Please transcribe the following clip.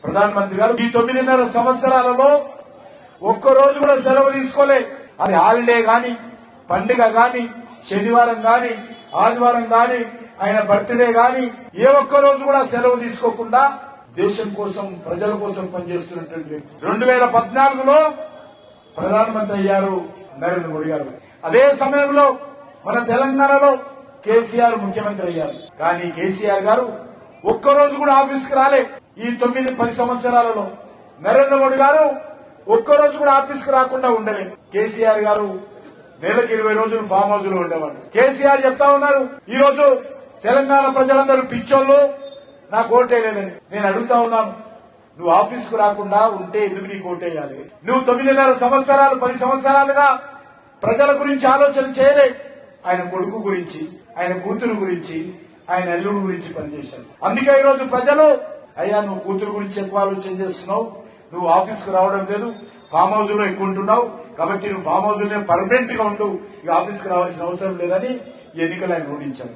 ప్రధానమంత్రి గారు ఈ తొమ్మిదిన్నర సంవత్సరాలలో ఒక్క రోజు కూడా సెలవు తీసుకోలే. అది హాలిడే గాని పండుగ గాని శనివారం గాని ఆదివారం గాని ఆయన బర్త్డే గాని ఏ ఒక్క రోజు కూడా సెలవు తీసుకోకుండా దేశం కోసం ప్రజల కోసం పనిచేస్తున్నటువంటి వ్యక్తి. రెండు వేల పద్నాలుగులో ప్రధానమంత్రి అయ్యారు నరేంద్ర మోడీ గారు. అదే సమయంలో మన తెలంగాణలో కేసీఆర్ ముఖ్యమంత్రి అయ్యారు. కానీ కేసీఆర్ గారు ఒక్కరోజు కూడా ఆఫీస్కి రాలే. ఈ తొమ్మిది పది సంవత్సరాలలో నరేంద్ర మోడీ గారు ఒక్కరోజు కూడా ఆఫీస్కు రాకుండా ఉండలేదు కేసీఆర్ గారు నెలకు ఇరవై రోజులు ఫామ్ హౌస్లో ఉండేవాడు కేసీఆర్ చెప్తా ఉన్నారు ఈ రోజు తెలంగాణ ప్రజలందరూ పిచ్చోళ్ళు నాకు ఓటేయలేదని నేను అడుగుతా ఉన్నాను నువ్వు ఆఫీస్కు రాకుండా ఉంటే ఎందుకు నీకు ఓటేయాలి నువ్వు తొమ్మిదిన్నర సంవత్సరాలు పది సంవత్సరాలుగా ప్రజల గురించి ఆలోచన చేయలే. ఆయన కొడుకు గురించి ఆయన కూతురు గురించి ఆయన అల్లుడు గురించి పనిచేశాడు అందుకే ఈ రోజు ప్రజలు అయ్యా నువ్వు కూతురు గురించి ఎక్కువ ఆలోచన చేస్తున్నావు. నువ్వు ఆఫీస్కు రావడం లేదు ఫామ్ హౌస్లో ఎక్కువ ఉంటున్నావు. కాబట్టి నువ్వు ఫామ్ హౌస్లోనే పర్మనెంట్గా ఉండు. ఇక ఆఫీస్కు రావాల్సిన అవసరం లేదని ఎన్నికలు ఆయన ఓడించారు